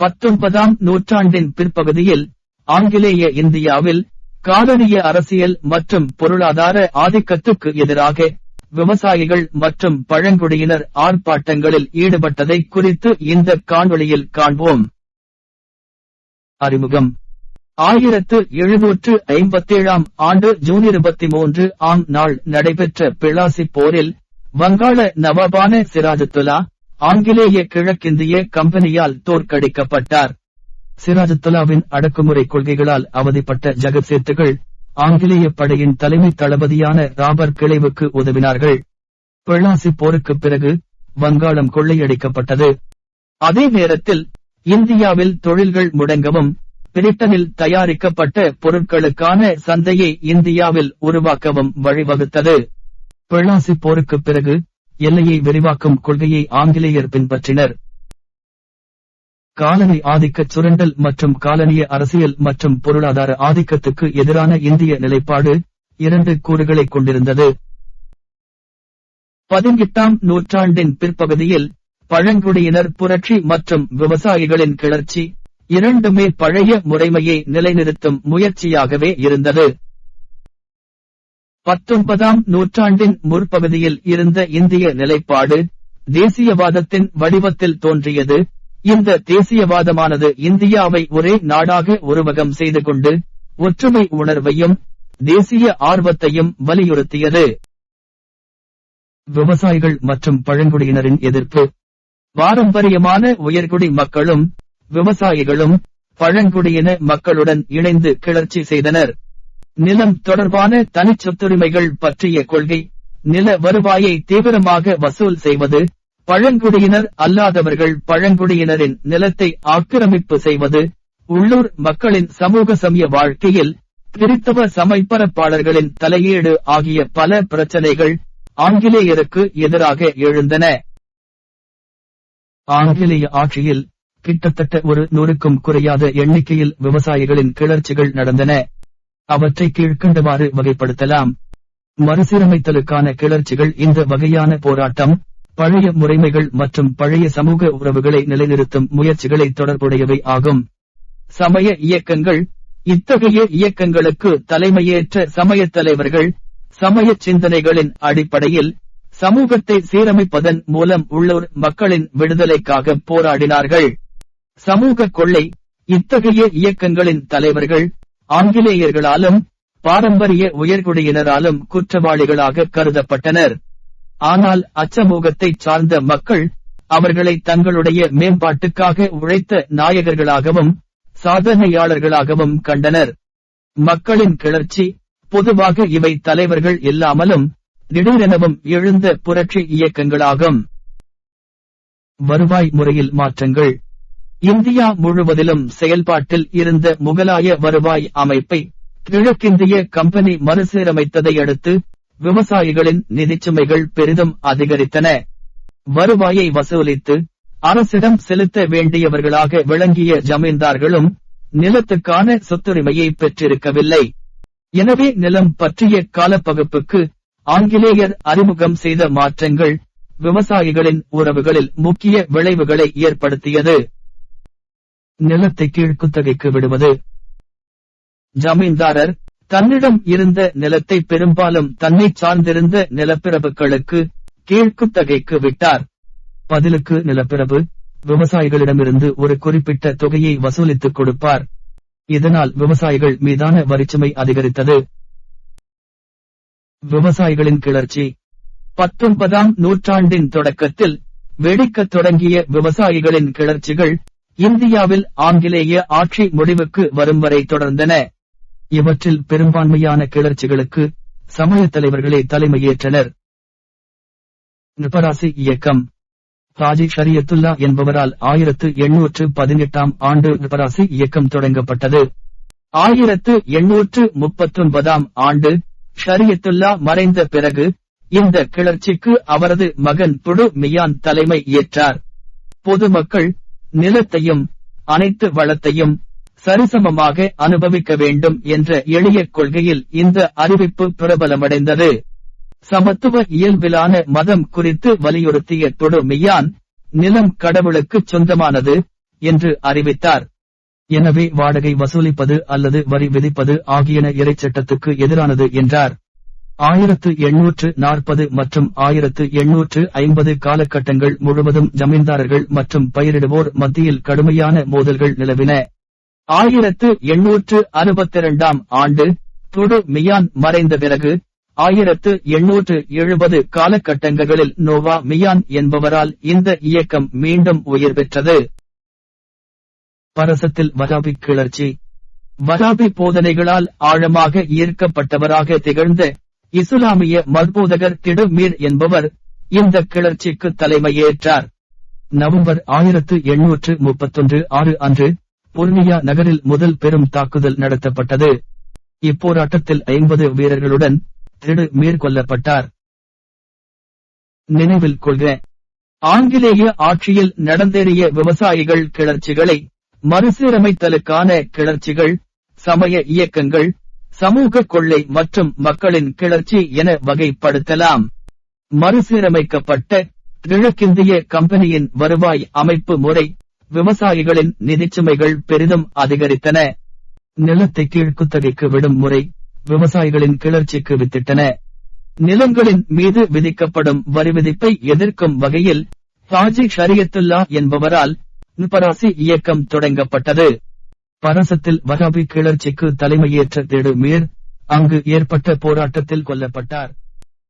பத்தொன்பதாம் நூற்றாண்டின் பிற்பகுதியில் ஆங்கிலேய இந்தியாவில் காலனிய அரசியல் மற்றும் பொருளாதார ஆதிக்கத்துக்கு எதிராக விவசாயிகள் மற்றும் பழங்குடியினர் ஆர்ப்பாட்டங்களில் ஈடுபட்டதை குறித்து இந்த காணொளியில் காண்போம். அறிமுகம். ஆயிரத்து எழுநூற்று ஐம்பத்தேழாம் ஆண்டு ஜூன் இருபத்தி மூன்று ஆம் நாள் நடைபெற்ற பிளாசி போரில் வங்காள நவாபான சிராஜத்துலா ஆங்கிலேய கிழக்கிந்திய கம்பெனியால் தோற்கடிக்கப்பட்டார். சிராஜத்துலாவின் அடக்குமுறை கொள்கைகளால் அவதிப்பட்ட ஜகத் ஆங்கிலேய படையின் தலைமை தளபதியான ராபர்ட் கிளைவுக்கு உதவினார்கள். பிளாசி போருக்கு பிறகு வங்காளம் கொள்ளையடிக்கப்பட்டது. அதே நேரத்தில் இந்தியாவில் தொழில்கள் முடங்கவும் பிரிட்டனில் தயாரிக்கப்பட்ட பொருட்களுக்கான சந்தையை இந்தியாவில் உருவாக்கவும் வழிவகுத்தது. பிளாசி போருக்கு பிறகு எல்லையை விரிவாக்கும் கொள்கையை ஆங்கிலேயர் பின்பற்றினர். காலனி ஆதிக்க சுரண்டல் மற்றும் காலனிய அரசியல் மற்றும் பொருளாதார ஆதிக்கத்துக்கு எதிரான இந்திய நிலைப்பாடு இரண்டு கூறுகளை கொண்டிருந்தது. பதினெட்டாம் நூற்றாண்டின் பிற்பகுதியில் பழங்குடியினர் புரட்சி மற்றும் விவசாயிகளின் கிளர்ச்சி இரண்டுமே பழைய முறைமையை நிலைநிறுத்தும் முயற்சியாகவே இருந்தது. பத்தொன்பதாம் நூற்றாண்டின் முற்பகுதியில் இருந்த இந்திய நிலைப்பாடு தேசியவாதத்தின் வடிவத்தில் தோன்றியது. இந்த தேசியவாதமானது இந்தியாவை ஒரே நாடாக உருவகம் செய்து கொண்டு ஒற்றுமை உணர்வையும் தேசிய ஆர்வத்தையும் வலியுறுத்தியது. விவசாயிகள் மற்றும் பழங்குடியினரின் எதிர்ப்பு. பாரம்பரியமான உயர்குடி மக்களும் விவசாயிகளும் பழங்குடியின மக்களுடன் இணைந்து கிளர்ச்சி செய்தனர். நிலம் தொடர்பான தனிச்சொத்துரிமைகள் பற்றிய கொள்கை நில வருவாயை தீவிரமாக வசூல் செய்வது பழங்குடியினர் அல்லாதவர்கள் பழங்குடியினரின் நிலத்தை ஆக்கிரமிப்பு செய்வது உள்ளூர் மக்களின் சமூக சமய வாழ்க்கையில் பிரித்தவ சமைப்பரப்பாளர்களின் தலையீடு ஆகிய பல பிரச்சனைகள் ஆங்கிலேயருக்கு எதிராக எழுந்தன. ஆங்கிலேய ஆட்சியில் கிட்டத்தட்ட ஒரு நூறுக்கும் குறையாத எண்ணிக்கையில் விவசாயிகளின் கிளர்ச்சிகள் நடந்தன. அவற்றை கீழ்கண்டவாறு வகைப்படுத்தலாம். மறுசீரமைத்தலுக்கான கிளர்ச்சிகள் இந்த வகையான போராட்டம் பழைய முறைமைகள் மற்றும் பழைய சமூக உறவுகளை நிலைநிறுத்தும் முயற்சிகளை தொடர்புடையவை ஆகும். சமய இயக்கங்கள் இத்தகைய இயக்கங்களுக்கு தலைமையேற்ற சமய தலைவர்கள் சமய சிந்தனைகளின் அடிப்படையில் சமூகத்தை சீரமைப்பதன் மூலம் உள்ளூர் மக்களின் விடுதலைக்காக போராடினார்கள். சமூக கொள்ளை இத்தகைய இயக்கங்களின் தலைவர்கள் ஆங்கிலேயர்களாலும் பாரம்பரிய உயர்குடியினராலும் குற்றவாளிகளாக கருதப்பட்டனர். ஆனால் அச்சமூகத்தை சார்ந்த மக்கள் அவர்களை தங்களுடைய மேம்பாட்டுக்காக உழைத்த நாயகர்களாகவும் சாதனையாளர்களாகவும் கண்டனர். மக்களின் கிளர்ச்சி பொதுவாக இவை தலைவர்கள் இல்லாமலும் திடீரெனவும் எழுந்த புரட்சி இயக்கங்களாகும். வருவாய் முறையில் மாற்றங்கள். இந்தியா முழுவதிலும் செயல்பாட்டில் இருந்த முகலாய வருவாய் அமைப்பை கிழக்கிந்திய கம்பெனி மறுசீரமைத்ததை அடுத்து விவசாயிகளின் நிதிச்சுமைகள் பெரிதும் அதிகரித்தன. வருவாயை வசூலித்து அரசிடம் செலுத்த வேண்டியவர்களாக விளங்கிய ஜமீன்தார்களும் நிலத்துக்கான சொத்துரிமையை பெற்றிருக்கவில்லை. எனவே நிலம் பற்றிய காலப்பகுப்புக்கு ஆங்கிலேயர் அறிமுகம் செய்த மாற்றங்கள் விவசாயிகளின் உறவுகளில் முக்கிய விளைவுகளை ஏற்படுத்தியது. நிலத்தை கீழ்குத்தகைக்கு விடுவது. ஜமீன்தாரர் தன்னிடம் இருந்த நிலத்தை பெரும்பாலும் தன்னை சார்ந்திருந்த நிலப்பிரபுக்களுக்கு கீழ்குத்தகைக்கு விட்டார். பதிலுக்கு நிலப்பிரபு விவசாயிகளிடமிருந்து ஒரு குறிப்பிட்ட தொகையை வசூலித்துக் கொடுப்பார். இதனால் விவசாயிகள் மீதான வரிச்சுமை அதிகரித்தது. விவசாயிகளின் கிளர்ச்சி. பத்தொன்பதாம் நூற்றாண்டின் தொடக்கத்தில் வெடிக்கத் தொடங்கிய விவசாயிகளின் கிளர்ச்சிகள் இந்தியாவில் ஆங்கிலேய ஆட்சி முடிவுக்கு வரும் வரை தொடர்ந்தன. இவற்றில் பெரும்பான்மையான கிளர்ச்சிகளுக்கு சமய தலைவர்களே தலைமையேற்றனர். நிபராசி இயக்கம். ராஜி ஷரியத்துல்லா என்பவரால் ஆயிரத்து எண்ணூற்று பதினெட்டாம் ஆண்டு நிபராசி இயக்கம் தொடங்கப்பட்டது. ஆயிரத்து எண்ணூற்று முப்பத்தொன்பதாம் ஆண்டு ஷரியத்துல்லா மறைந்த பிறகு இந்த கிளர்ச்சிக்கு அவரது மகன் புடு மியான் தலைமை ஏற்றார். பொதுமக்கள் நிலத்தையும் அனைத்து வளத்தையும் சரிசமமாக அனுபவிக்க வேண்டும் என்ற எளிய கொள்கையில் இந்த அறிவிப்பு பிரபலமடைந்தது. சமத்துவ இயல்பிலான மதம் குறித்து வலியுறுத்திய தொடு மியான் நிலம் கடவுளுக்கு சொந்தமானது என்று அறிவித்தார். எனவே வாடகை வசூலிப்பது அல்லது வரி விதிப்பது ஆகியன இறைச்சட்டத்துக்கு எதிரானது என்றார். ஆயிரத்து எண்ணூற்று நாற்பது மற்றும் ஆயிரத்து எண்ணூற்று ஐம்பது காலகட்டங்கள் முழுவதும் ஜமீன்தாரர்கள் மற்றும் பயிரிடுவோர் மத்தியில் கடுமையான மோதல்கள் நிலவின. ஆயிரத்து எண்ணூற்று அறுபத்திரண்டாம் ஆண்டு துடு மியான் மறைந்த பிறகு ஆயிரத்து எண்ணூற்று எழுபது காலகட்டங்களில் நோவா மியான் என்பவரால் இந்த இயக்கம் மீண்டும் உயிர் பெற்றது. பரசத்தில் வராபி கிளர்ச்சி. வராபி போதனைகளால் ஆழமாக ஈர்க்கப்பட்டவராக திகழ்ந்த இசுலாமிய திடு திடுமீர் என்பவர் இந்த கிளர்ச்சிக்கு தலைமையேற்றார். நவம்பர் ஆயிரத்து எண்ணூற்று முப்பத்தொன்று ஆறு அன்று புர்னியா நகரில் முதல் பெரும் தாக்குதல் நடத்தப்பட்டது. இப்போராட்டத்தில் ஐம்பது வீரர்களுடன் திடு மேற்கொள்ளப்பட்டார். நினைவில் கொள்க ஆங்கிலேய ஆட்சியில் நடந்தேறிய விவசாயிகள் கிளர்ச்சிகளை மறுசீரமைத்தலுக்கான கிளர்ச்சிகள் சமய இயக்கங்கள் சமூக கொள்ளை மற்றும் மக்களின் கிளர்ச்சி என வகைப்படுத்தலாம். மறுசீரமைக்கப்பட்ட கிழக்கிந்திய கம்பெனியின் வருவாய் அமைப்பு முறை விவசாயிகளின் நிதிச்சுமைகள் பெரிதும் அதிகரித்தன. நிலத்தை கீழ்குத்தகைக்கு விடும் முறை விவசாயிகளின் கிளர்ச்சிக்கு வித்திட்டன. நிலங்களின் மீது விதிக்கப்படும் வரி விதிப்பை எதிர்க்கும் வகையில் ஹாஜி ஷரியத்துல்லா என்பவரால் நுபராசி இயக்கம் தொடங்கப்பட்டது. பரசத்தில் வகாபி கிளர்ச்சிக்கு தலைமையேற்ற திடுமீர் அங்கு ஏற்பட்ட போராட்டத்தில் கொல்லப்பட்டார்.